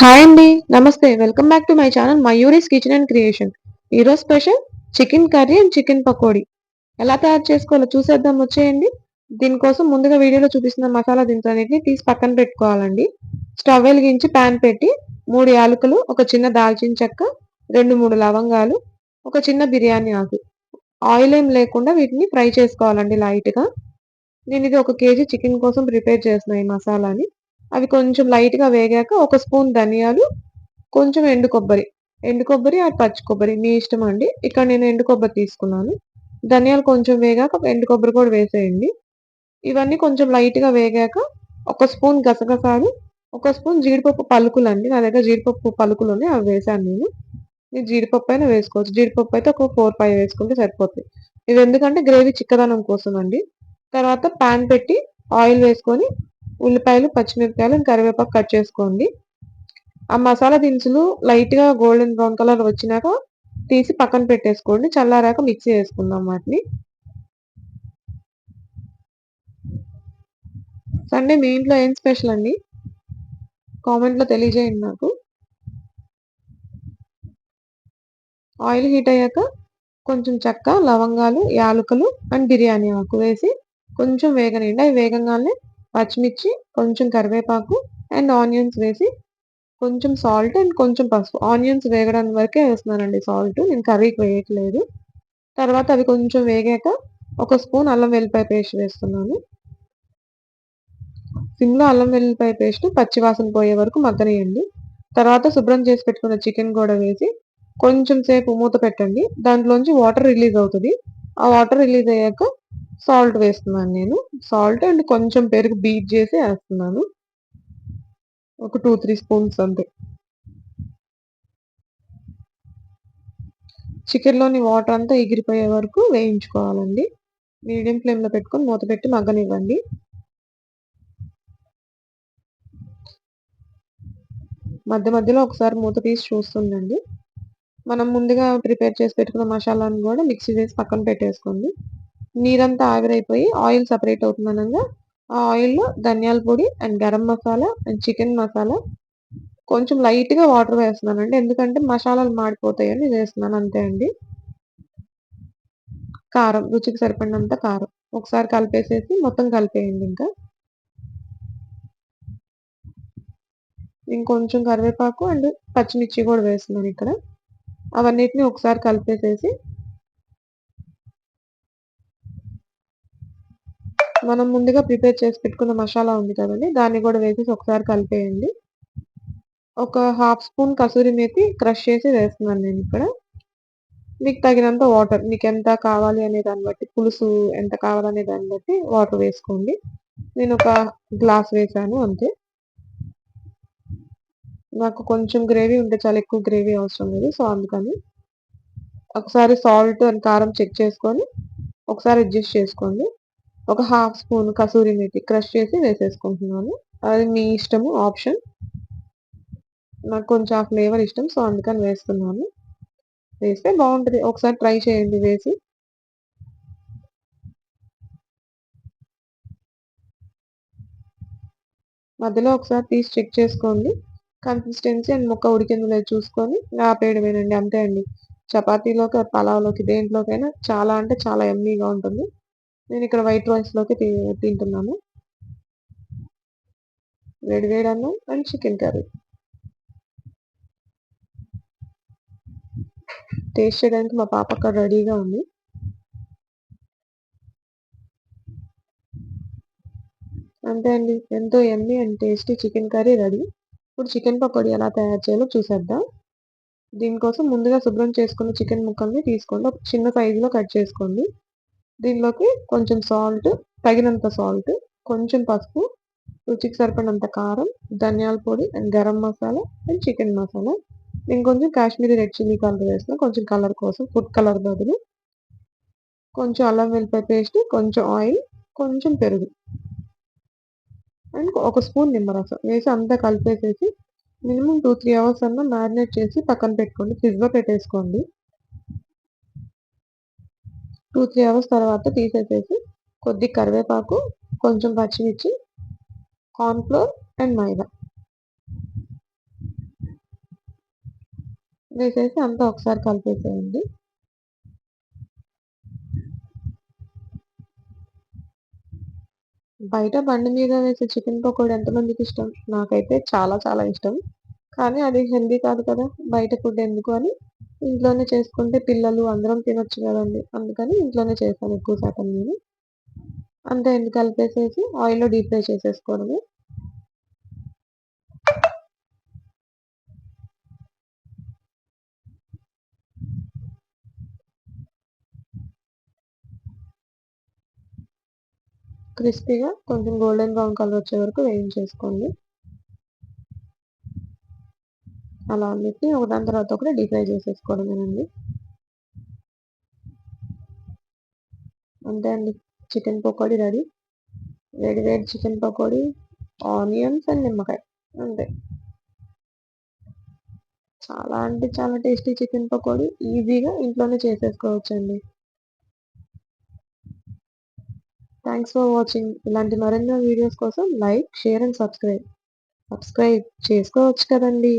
Hi అండి నమస్తే. Welcome back to my channel Mayuri's kitchen and creation ఈరోజు special chicken curry and chicken pakodi. ఎలా తయారు చేసుకోవాలో చూసేద్దాం వచ్చేయండి. దీనికోసం ముందుగా వీడియోలో చూపిస్తున్న మసాలా దినుసులన్నింటినీ తీసి పక్కన పెట్టుకోవాలండి. స్టవ్ వెలిగించి ప్యాన్ పెట్టి మూడు యాలకులు ఒక చిన్న దాల్చిన చెక్క రెండు మూడు లవంగాలు ఒక చిన్న బిర్యానీ ఆకు. ఆయిల్ ఏం లేకుండా వీటిని ఫ్రై చేసుకోవాలండి లైట్గా. నేను ఇది ఒక కేజీ చికెన్ కోసం ప్రిపేర్ చేసిన ఈ మసాలాని. అవి కొంచెం లైట్గా వేగాక ఒక స్పూన్ ధనియాలు కొంచెం ఎండు కొబ్బరి. ఎండు కొబ్బరి ఆ పచ్చి కొబ్బరి మీ ఇష్టం అండి. ఇక్కడ నేను ఎండు కొబ్బరి తీసుకున్నాను. ధనియాలు కొంచెం వేగాక ఎండు కొబ్బరి కూడా వేసేయండి. ఇవన్నీ కొంచెం లైట్గా వేగాక ఒక స్పూన్ గసగసాలు ఒక స్పూన్ జీడిపప్పు పలుకులు అండి నా దగ్గర జీడిపప్పు పలుకులు ఉన్నాయి అవి వేసాను నేను. మీరు జీడిపప్పు అయినా వేసుకోవచ్చు. జీడిపప్పు అయితే ఒక ఫోర్ ఫైవ్ వేసుకుంటే సరిపోతుంది. ఇవి ఎందుకంటే గ్రేవీ చిక్కదనం కోసం అండి తర్వాత ప్యాన్ పెట్టి ఆయిల్ వేసుకొని ఉల్లిపాయలు పచ్చిమిరపకాయలు కరివేపాకు కట్ చేసుకోండి. ఆ మసాలా దినుసులు లైట్గా గోల్డెన్ బ్రౌన్ కలర్ వచ్చినాక తీసి పక్కన పెట్టేసుకోండి. చల్లారాక మిక్సీ వేసుకుందాం వాటిని. సండే మీ ఇంట్లో ఏం స్పెషల్ అండి? కామెంట్లో తెలియజేయండి నాకు. ఆయిల్ హీట్ అయ్యాక కొంచెం చెక్క లవంగాలు యాలకులు అండ్ బిర్యానీ ఆకు వేసి కొంచెం వేగనండి అవి వేగంగానే పచ్చిమిర్చి కొంచెం కరివేపాకు అండ్ ఆనియన్స్ వేసి కొంచెం సాల్ట్ అండ్ కొంచెం పసుపు. ఆనియన్స్ వేగడానికి వరకే వేస్తున్నానండి సాల్ట్. నేను కర్రీకి వేయట్లేదు. తర్వాత అవి కొంచెం వేగాక ఒక స్పూన్ అల్లం వెల్లిపాయ పేస్ట్ వేస్తున్నాను. సిమ్లో అల్లం వెల్లిపాయ పేస్ట్ పచ్చివాసన పోయే వరకు మగ్గనియండి. తర్వాత శుభ్రం చేసి పెట్టుకున్న చికెన్ కూడా వేసి కొంచెం సేపు మూత పెట్టండి. దాంట్లోంచి వాటర్ రిలీజ్ అవుతుంది. ఆ వాటర్ రిలీజ్ అయ్యాక సాల్ట్ వేస్తున్నాను నేను. సాల్ట్ అండ్ కొంచెం పెరుగు బీట్ చేసి వేస్తున్నాను. ఒక టూ త్రీ స్పూన్స్ అంతే. చికెన్లోని వాటర్ అంతా ఎగిరిపోయే వరకు వేయించుకోవాలండి. మీడియం ఫ్లేమ్లో పెట్టుకొని మూత పెట్టి మగ్గనివ్వండి. మధ్య మధ్యలో ఒకసారి మూత తీసి చూస్తుండండి. మనం ముందుగా ప్రిపేర్ చేసి పెట్టుకున్న మసాలాను కూడా మిక్సీ చేసి పక్కన పెట్టేసుకోండి. నీరంతా ఆవిరైపోయి ఆయిల్ సపరేట్ అవుతుందనగా ఆ ఆయిల్లో ధనియాల పొడి and garam masala and chicken masala. కొంచెం లైట్గా వాటర్ వేస్తున్నానండి. ఎందుకంటే మసాలాలు మాడిపోతాయని వేస్తున్నాను అంతే అండి. కారం రుచికి సరిపడినంత కారం. ఒకసారి కలిపేసేసి మొత్తం కలిపేయండి ఇంకా. ఇంకొంచెం కరివేపాకు అండ్ పచ్చిమిర్చి కూడా వేస్తున్నాను ఇక్కడ. అవన్నిటిని ఒకసారి కలిపేసేసి మనం ముందుగా ప్రిపేర్ చేసి పెట్టుకున్న మసాలా ఉంది కదండి దాన్ని కూడా వేసేసి ఒకసారి కలిపేయండి. ఒక half spoon kasuri methi crush చేసి వేస్తున్నాను నేను ఇక్కడ. మీకు తగినంత వాటర్ మీకు ఎంత కావాలి అనే దాన్ని బట్టి పులుసు ఎంత కావాలనే దాన్ని బట్టి వాటర్ వేసుకోండి. నేను ఒక గ్లాస్ వేసాను అంతే. నాకు కొంచెం గ్రేవీ ఉంటే చాలా ఎక్కువ గ్రేవీ అవసరం లేదు సో అందుకని ఒకసారి సాల్ట్ అండ్ కారం చెక్ చేసుకొని ఒకసారి అడ్జస్ట్ చేసుకోండి. ఒక half spoon kasuri methi crush చేసి వేసేసుకుంటున్నాను. అది మీ ఇష్టము ఆప్షన్. నాకు కొంచెం ఆ ఫ్లేవర్ ఇష్టం సో అందుకని వేస్తున్నాను. వేస్తే బాగుంటుంది. ఒకసారి ట్రై చేయండి వేసి. మధ్యలో ఒకసారి తీసి చెక్ చేసుకోండి. కన్సిస్టెన్సీ అండ్ ముక్క ఉడికిందో లేదు చూసుకొని ఆపేయడమేనండి అంతే అండి. చపాతీలోకి పలావ్లోకి దేంట్లోకైనా చాలా అంటే చాలా ఎమ్మీగా ఉంటుంది. నేను ఇక్కడ వైట్ రైస్లోకి తింటున్నాను. వేడి వేడి అన్నం అండ్ చికెన్ కర్రీ. టేస్ట్ చేయడానికి మా పాప అక్కడ రెడీగా ఉంది. అంతే అండి. ఎంతో yummy and tasty chicken curry ready. ఇప్పుడు చికెన్ పకోడీ ఎలా తయారు చేయాలో చూసేద్దాం. దీనికోసం ముందుగా శుభ్రం చేసుకున్న చికెన్ ముక్కల్ని తీసుకోండి. ఒక చిన్న సైజులో కట్ చేసుకోండి. దీనిలోకి కొంచెం సాల్ట్ తగినంత సాల్ట్ కొంచెం పసుపు రుచికి సరిపడినంత కారం ధనియాల పొడి and garam masala and chicken masala. ఇంకొంచెం కాశ్మీరీ రెడ్ చిల్లీ కలర్ వేసిన కొంచెం కలర్ కోసం ఫుడ్ కలర్ బదులు. కొంచెం అల్లం వెల్లిపాయ పేస్ట్ కొంచెం ఆయిల్ కొంచెం పెరుగు. అండ్ ఒక స్పూన్ నిమ్మరసం వేసి అంతా కలిపేసేసి మినిమం టూ త్రీ అవర్స్ అన్నా మ్యారినేట్ చేసి పక్కన పెట్టుకోండి. ఫ్రిడ్జ్లో పెట్టేసుకోండి. టూ త్రీ అవర్స్ తర్వాత తీసేసేసి కొద్ది కరివేపాకు కొంచెం పచ్చిమిర్చి కార్న్ఫ్లోర్ అండ్ మైదా. వేసేసి అంతా ఒకసారి కలిపేసేయండి. బయట బండి మీద వేసే చికెన్ పకోడీ ఎంతమందికి ఇష్టం? నాకైతే చాలా చాలా ఇష్టం. కానీ అది హెల్దీ కాదు కదా. బయట ఫుడ్ ఎందుకు అని ఇంట్లోనే చేసుకుంటే పిల్లలు అందరం తినొచ్చు కదండి. అందుకని ఇంట్లోనే చేస్తాను ఎక్కువ శాతం నేను. అంతా ఎందుకు కలిపేసేసి ఆయిల్లో డీప్ ఫ్రై చేసేసుకోవడమే. క్రిస్పీగా కొంచెం గోల్డెన్ బ్రౌన్ కలర్ వచ్చే వరకు వేయించేసుకోండి. అలా అన్నిటిని ఒకదాని తర్వాత ఒకటి డీప్ చేసేసుకోవడమేనండి అంతే అండి. Chicken pakodi ready. వేడి వేడి చికెన్ పకోడీ ఆనియన్స్ అండ్ నిమ్మకాయ. అంతే. చాలా అంటే చాలా టేస్టీ చికెన్ పకోడీ. ఈజీగా ఇంట్లోనే చేసేసుకోవచ్చండి. థ్యాంక్స్ ఫర్ వాచింగ్ ఇలాంటి మరెన్నో వీడియోస్ కోసం like share and subscribe. Subscribe చేసుకోవచ్చు కదండి.